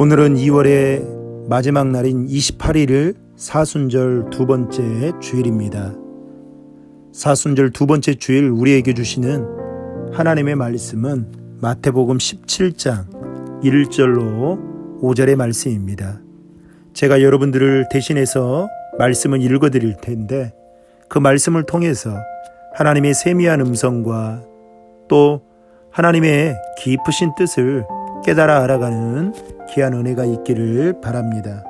오늘은 2월의 마지막 날인 28일을 사순절 두 번째 주일입니다. 사순절 두 번째 주일 우리에게 주시는 하나님의 말씀은 마태복음 17장 1절로 5절의 말씀입니다. 제가 여러분들을 대신해서 말씀을 읽어 드릴 텐데 그 말씀을 통해서 하나님의 세미한 음성과 또 하나님의 깊으신 뜻을 깨달아 알아가는 귀한 은혜가 있기를 바랍니다.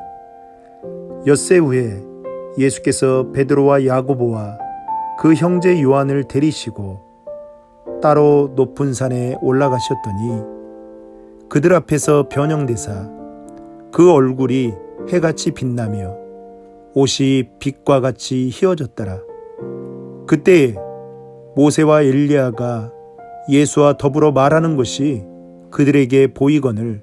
엿새 후에 예수께서 베드로와 야고보와 그 형제 요한을 데리시고 따로 높은 산에 올라가셨더니 그들 앞에서 변형되사 그 얼굴이 해같이 빛나며 옷이 빛과 같이 휘어졌더라. 그때 모세와 엘리야가 예수와 더불어 말하는 것이 그들에게 보이거늘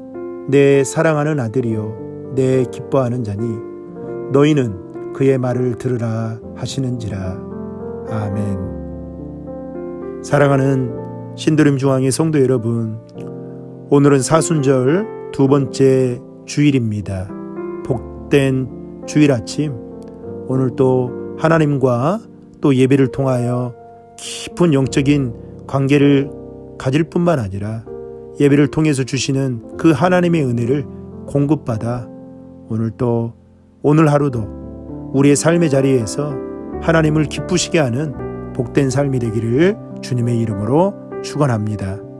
내 사랑하는 아들이요 내 기뻐하는 자니 너희는 그의 말을 들으라 하시는지라 아멘. 사랑하는 신도림 중앙의 성도 여러분, 오늘은 사순절 두 번째 주일입니다. 복된 주일 아침, 오늘 또 하나님과 또 예배를 통하여 깊은 영적인 관계를 가질 뿐만 아니라 예배를 통해서 주시는 그 하나님의 은혜를 공급받아 오늘 또 오늘 하루도 우리의 삶의 자리에서 하나님을 기쁘시게 하는 복된 삶이 되기를 주님의 이름으로 축원합니다.